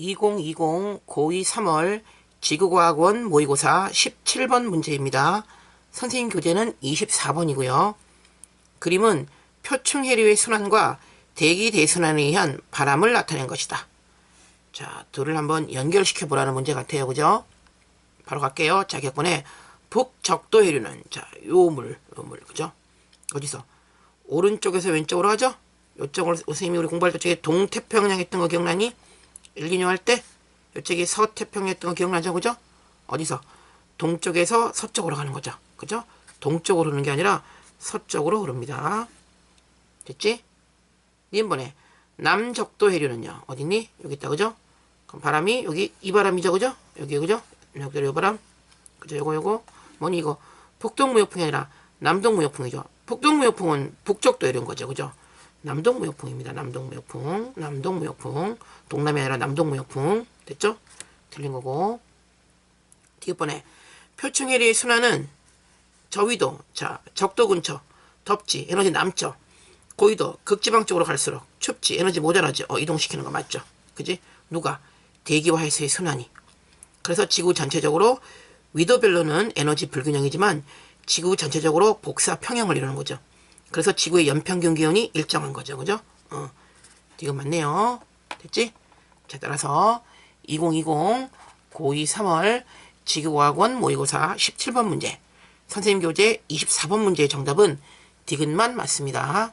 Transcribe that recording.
2020 고2 3월 지구과학원 모의고사 17번 문제입니다. 선생님 교재는 24번이고요. 그림은 표층 해류의 순환과 대기 대순환에 의한 바람을 나타낸 것이다. 자, 둘을 한번 연결시켜 보라는 문제 같아요. 그죠? 바로 갈게요. 자격번에 북적도 해류는 자, 요 물, 요 물. 그죠? 어디서? 오른쪽에서 왼쪽으로 하죠? 요쪽으로 선생님이 우리 공부할 때 저기 동태평양 했던 거 기억나니? 1, 2년 할 때? 요쪽이 서태평양 했던 거 기억나죠? 그죠? 어디서? 동쪽에서 서쪽으로 가는 거죠. 그죠? 동쪽으로 흐르는 게 아니라 서쪽으로 흐릅니다. 됐지? 니번에 남적도 해류는요. 어딨니? 여기 있다. 그죠? 그럼 바람이 여기 이 바람이죠. 그죠? 여기 그죠? 여기 요 바람. 그죠? 요거 요거. 뭐니 이거? 북동무역풍이 아니라 남동무역풍이죠. 북동무역풍은 북쪽도 해류인 거죠. 그죠? 남동무역풍입니다. 남동무역풍. 남동무역풍. 동남이 아니라 남동무역풍. 됐죠? 틀린 거고. 뒤번에 표층해리의 순환은 저위도, 자, 적도 근처, 덥지, 에너지 남죠. 고위도, 극지방 쪽으로 갈수록 춥지, 에너지 모자라지, 어, 이동시키는 거 맞죠? 그지? 누가? 대기와에서의 순환이. 그래서 지구 전체적으로 위도별로는 에너지 불균형이지만 지구 전체적으로 복사 평형을 이루는 거죠. 그래서 지구의 연평균 기온이 일정한 거죠. 그죠? 어, 이거 맞네요. 됐지? 자, 따라서 2020 고2 3월 지구과학원 모의고사 17번 문제 선생님 교재 24번 문제의 정답은 디귿만 맞습니다.